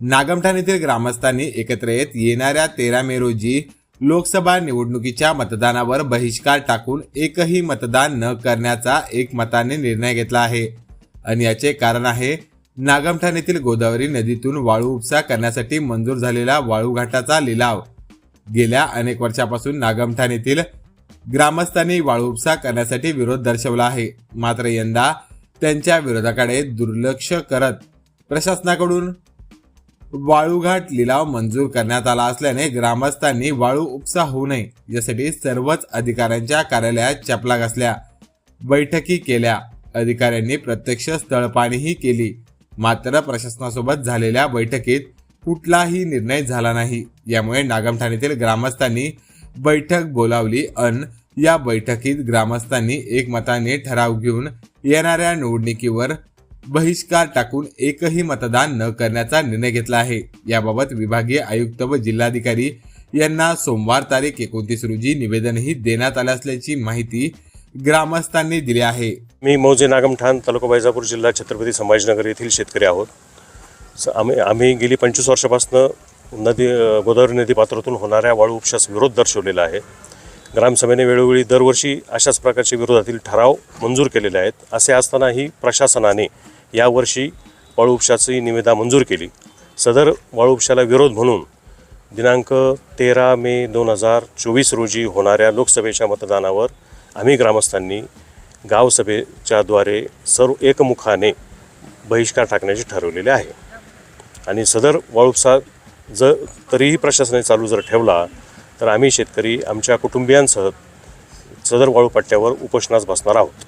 नागमठाण येथील ग्रामस्थांनी एकत्र येत येणाऱ्या तेरा मे रोजी लोकसभा निवडणुकीच्या मतदानावर बहिष्कार टाकून एकही मतदान न करण्याचा एक मताने निर्णय घेतला आहे. आणि याचे कारण आहे नागमठाण येथील गोदावरी नदीतून वाळू उपसा करण्यासाठी मंजूर झालेला वाळूघाटाचा लिलाव. गेल्या अनेक वर्षापासून नागमठाण येथील ग्रामस्थांनी वाळू उपसा करण्यासाठी विरोध दर्शवला आहे. मात्र यंदा त्यांच्या विरोधाकडे दुर्लक्ष करत प्रशासनाकडून वाळूघाट लिलाव मंजूर करण्यात आला असल्याने ग्रामस्थांनी वाळू उपसा होऊ नये यासाठी सर्वच अधिकाऱ्यांच्या कार्यालयात चपला घासल्या. बैठकी केल्या. अधिकाऱ्यांनी प्रत्यक्ष स्थळपाणीही केली. मात्र प्रशासनासोबत झालेल्या बैठकीत कुठलाही निर्णय झाला नाही. यामुळे नागमठाण्यातील ग्रामस्थांनी बैठक बोलावली अन या बैठकीत ग्रामस्थांनी एकमताने ठराव घेऊन येणाऱ्या निवडणुकीवर बहिष्कार टाकून एकही मतदान न करण्याचा निर्णय घेतला आहे. याबाबत विभागीय आयुक्त व जिल्हाधिकारी यांना सोमवार तारीख एकोणतीस रोजी निवेदनही देण्यात आले असल्याची माहिती ग्रामस्थांनी दिली आहे. मी मौजे नागमठाण तालुका वैजापूर जिल्हा छत्रपती संभाजीनगर येथील शेतकरी आहोत. स आम्ही आम्ही गेली पंचवीस वर्षापासून नदी गोदावरी नदी पात्रातून होणाऱ्या वाळू उपशास विरोध दर्शवलेला आहे. ग्रामसभेने वेळोवेळी दरवर्षी अशाच प्रकारचे विरोधातील ठराव मंजूर केलेले आहेत. असे असतानाही प्रशासनाने यावर्षी वाळू उपशाची निविदा मंजूर केली. सदर वाळू उपशाला विरोध म्हणून दिनांक तेरा मे दोन हजार चोवीस रोजी होणाऱ्या लोकसभेच्या मतदानावर आम्ही ग्रामस्थांनी गावसभेच्याद्वारे सर्व एकमुखाने बहिष्कार टाकण्याचे ठरवलेले आहे. आणि सदर वाळूपसा जर तरीही प्रशासनाने चालू जर ठेवला तर आम्ही शेतकरी आमच्या कुटुंबियांसह सदर वाळूपट्ट्यावर उपोषणास बसणार आहोत.